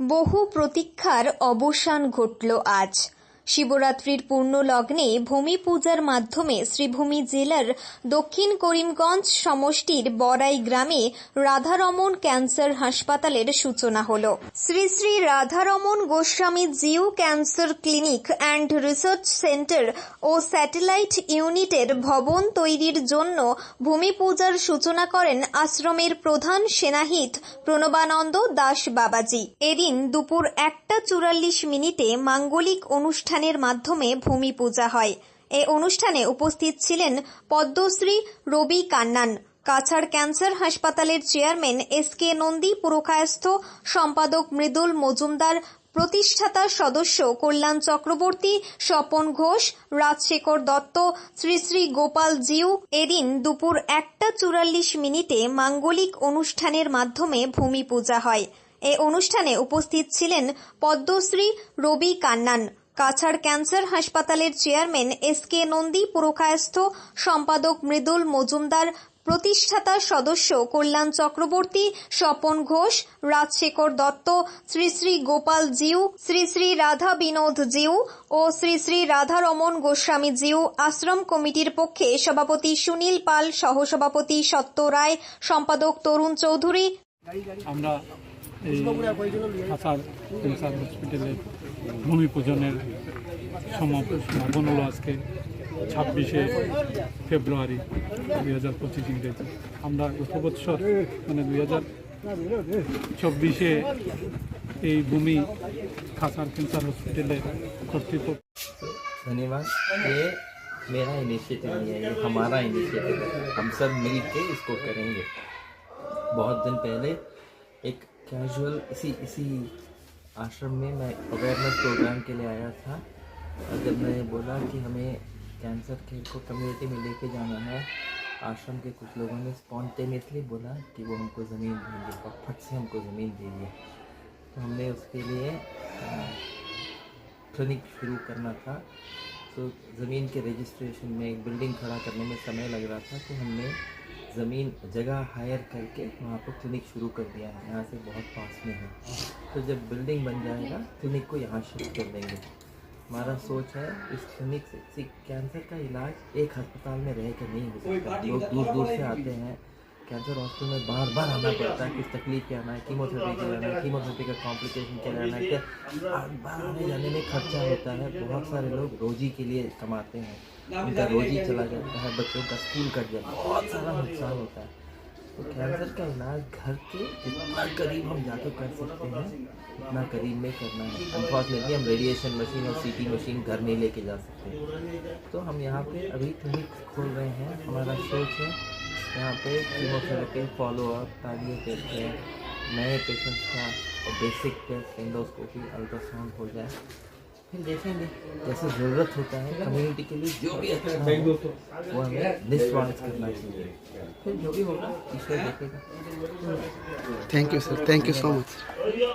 বহু প্রতীক্ষার অবসান ঘটল আজ। শিবরাত্রির পূর্ণ লগ্নে ভূমি পূজার মাধ্যমে শ্রীভূমি জেলার দক্ষিণ করিমগঞ্জ সমষ্টির বড়াই গ্রামে রাধারমন ক্যান্সার হাসপাতালের সূচনা হল। Shri Shri Radharaman Goswami Jiu cancer clinic and research centre O satellite ইউনিটের ভবন তৈরির জন্য ভূমি পূজার সূচনা করেন আশ্রমের প্রধান সেনাহিত প্রণবানন্দ দাস বাবাজি। এদিন দুপুর একটা চুরাল্লিশ মিনিটে মাঙ্গলিক অনুষ্ঠানের মাধ্যমে ভূমি পূজা হয়। এ অনুষ্ঠানে উপস্থিত ছিলেন পদ্মশ্রী রবি কান্নান, কাছাড় ক্যান্সার হাসপাতালের chairman S K Nandi Purkayastha সম্পাদক মৃদুল মজুমদার, প্রতিষ্ঠাতা সদস্য কল্যাণ চক্রবর্তী স্বপন ঘোষ, রাজশেখর দত্ত, শ্রী শ্রী গোপাল জিউ। এদিন দুপুর একটা চুরাল্লিশ মিনিটে মাঙ্গলিক অনুষ্ঠানের মাধ্যমে ভূমি পূজা হয়। এ অনুষ্ঠানে উপস্থিত ছিলেন পদ্মশ্রী রবি কান্নান কাছাড় ক্যান্সার হাসপাতালের chairman S K Nandi Purkayastha সম্পাদক মৃদুল মজুমদার, প্রতিষ্ঠাতা সদস্য কল্যাণ চক্রবর্তী, স্বপন ঘোষ, রাজশেখর দত্ত, শ্রী শ্রী গোপাল জিউ, শ্রী শ্রী রাধা বিনোদ জিউ ও শ্রী শ্রী রাধারমন গোস্বামী জিউ আশ্রম কমিটির পক্ষে সভাপতি সুনীল পাল, সহসভাপতি সত্য রায়, সম্পাদক তরুণ চৌধুরী। আমরা এই কাছার ক্যান্সার হসপিটালে ভূমি পূজনের সমাপন হলো আজকে ছাব্বিশে ফেব্রুয়ারি দুই হাজার পঁচিশ ইংরেজি আমরা গত বছর মানে দুই হাজার চব্বিশে এই ভূমি খাসার ক্যান্সার হসপিটালে কর্তৃপক্ষ धन्यवाद ये मेरा इनिशिएटिव नहीं है ये हमारा इनिशिएटिव है हम सब मिल के इसको करेंगे बहुत दिन पहले एक कैजुअल इसी इसी आश्रम में मैं अवेयरनेस प्रोग्राम के लिए आया था। और जब मैंने बोला कि हमें कैंसर केयर को कम्युनिटी में लेके जाना है, आश्रम के कुछ लोगों ने स्पॉन्टेनियसली बोला कि वो हमको ज़मीन देंगे और फट से हमको ज़मीन दीजिए तो हमने उसके लिए क्लिनिक शुरू करना था। तो ज़मीन के रजिस्ट्रेशन में, एक बिल्डिंग खड़ा करने में समय लग रहा था तो हमने ज़मीन जगह हायर करके वहाँ पर क्लिनिक शुरू कर दिया है। यहाँ से बहुत पास में है। तो जब बिल्डिंग बन जाएगा क्लिनिक को यहाँ शिफ्ट कर देंगे। हमारा सोच है इस क्लिनिक से कैंसर का इलाज एक अस्पताल में रह कर नहीं हो सकता। लोग दूर दूर से आते हैं। कैंसर हॉस्पिटल में बार बार आना पड़ता है, किस तकलीफ़ क्या आना है कीमोथेरेपी क्या आना है कीमोथेरेपी का कॉम्प्लिकेशन क्या आना है बार बार आने जाने में खर्चा होता है? बहुत सारे लोग रोजी के लिए कमाते हैं, उनका रोजी चला जाता है, बच्चों का स्कूल कट जाता है, बहुत सारा नुकसान होता है। तो कैंसर का इलाज घर के जितना करीब हम जाके कर सकते हैं, उतना करीब में करना है। अनफॉर्चुनेटली हम रेडिएशन मशीन और सीटी मशीन घर नहीं लेके जा सकते तो हम यहाँ पे अभी क्लिनिक खोल रहे हैं, हमारा सोच है। यहाँ पे कीमोथेरेपी फॉलोअप कार्डियो टेस्ट है नए पेशेंट्स का और बेसिक टेस्ट एंडोस्कोपी अल्ट्रासाउंड हो जाए फिर देखेंगे जैसे ज़रूरत होता है कम्युनिटी के लिए जो भी अच्छा हो वो हमें निस्वार्थ करना चाहिए फिर जो भी होगा ईश्वर देखेगा Thank you, sir. Thank you so much.